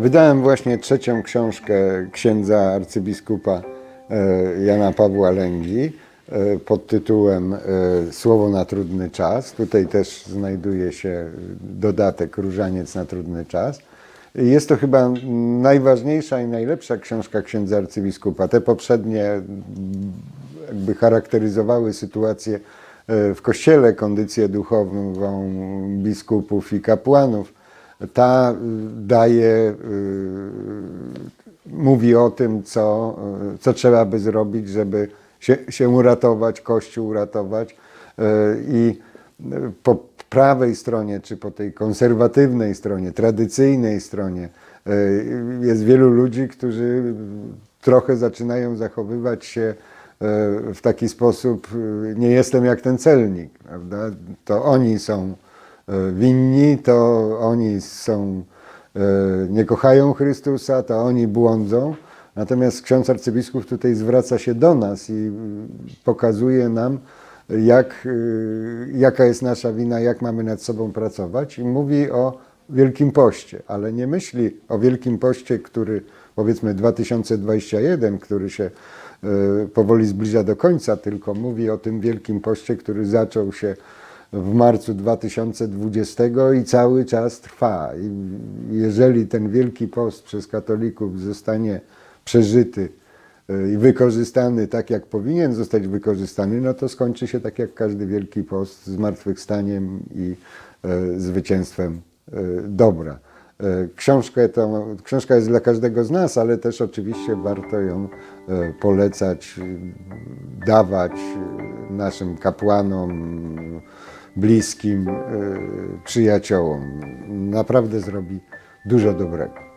Wydałem właśnie trzecią książkę księdza arcybiskupa e, Jana Pawła Lęgi e, pod tytułem e, Słowo na trudny czas. Tutaj też znajduje się dodatek Różaniec na trudny czas. Jest to chyba najważniejsza i najlepsza książka księdza arcybiskupa. Te poprzednie jakby charakteryzowały sytuację w kościele, kondycję duchową biskupów i kapłanów. Ta y, daje, y, mówi o tym, co, y, co trzeba by zrobić, żeby się, się uratować, Kościół uratować. I po prawej stronie, czy po tej konserwatywnej stronie, tradycyjnej stronie, jest wielu ludzi, którzy trochę zaczynają zachowywać się w taki sposób, nie jestem jak ten celnik, prawda? To oni są winni, to oni są, y, nie kochają Chrystusa, to oni błądzą. Natomiast ksiądz arcybiskup tutaj zwraca się do nas i y, pokazuje nam, jak, jaka jest nasza wina, jak mamy nad sobą pracować i mówi o Wielkim Poście, ale nie myśli o Wielkim Poście, który powiedzmy 2021, który się powoli zbliża do końca, tylko mówi o tym Wielkim Poście, który zaczął się w marcu 2020 i cały czas trwa. Jeżeli ten Wielki Post przez katolików zostanie przeżyty y, i wykorzystany tak, jak powinien zostać wykorzystany, no to skończy się tak jak każdy Wielki Post, zmartwychwstaniem i y, zwycięstwem y, dobra. Książkę to, książka jest dla każdego z nas, ale też oczywiście warto ją polecać, dawać naszym kapłanom, bliskim, y, przyjaciołom. Naprawdę zrobi dużo dobrego.